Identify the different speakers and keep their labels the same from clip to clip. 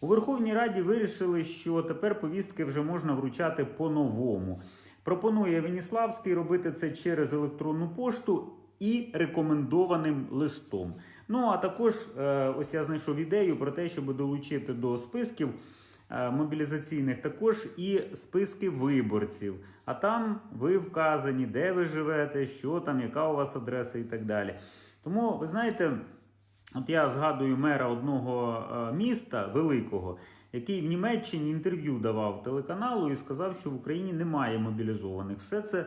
Speaker 1: У Верховній Раді вирішили, що тепер повістки вже можна вручати по-новому. Пропонує Веніславський робити це через електронну пошту і рекомендованим листом. Ну а також е, ось я знайшов ідею про те, щоб долучити до списків е, мобілізаційних також і списки виборців. А там ви вказані, де ви живете, що там, яка у вас адреса і так далі. Тому ви знаєте. От я згадую мера одного е, міста великого, який в Німеччині інтерв'ю давав телеканалу і сказав, що в Україні немає мобілізованих. Все це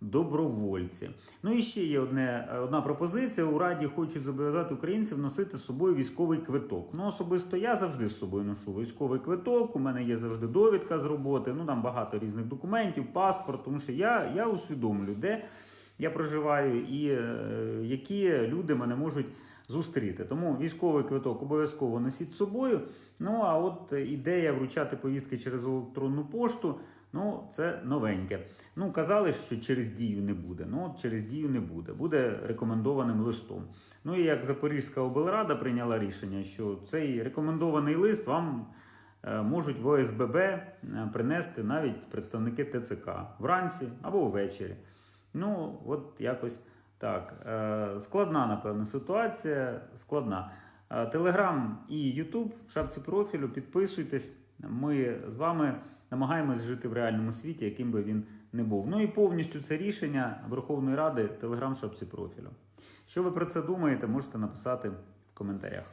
Speaker 1: добровольці. Ну і ще є одне, е, одна пропозиція. У Раді хочуть зобов'язати українців носити з собою військовий квиток. Ну, особисто я завжди з собою ношу військовий квиток. У мене є завжди довідка з роботи. Ну там багато різних документів, паспорт, тому що я, я усвідомлю, де я проживаю і е, які люди мене можуть зустріти. Тому військовий квиток обов'язково носіть з собою. Ну а от ідея вручати повістки через електронну пошту. Ну, це новеньке. Ну, казали, що через дію не буде. Ну, от через дію не буде. Буде рекомендованим листом. Ну і як Запорізька облрада прийняла рішення, що цей рекомендований лист вам е, можуть в ОСББ е, принести навіть представники ТЦК вранці або ввечері. Ну, от якось так. Е, Складна, напевно, ситуація. Складна. Телеграм і Ютуб в шапці профілю. Підписуйтесь. Ми з вами намагаємось жити в реальному світі, яким би він не був. Ну і повністю це рішення Верховної Ради Телеграм в шапці профілю. Що ви про це думаєте, можете написати в коментарях.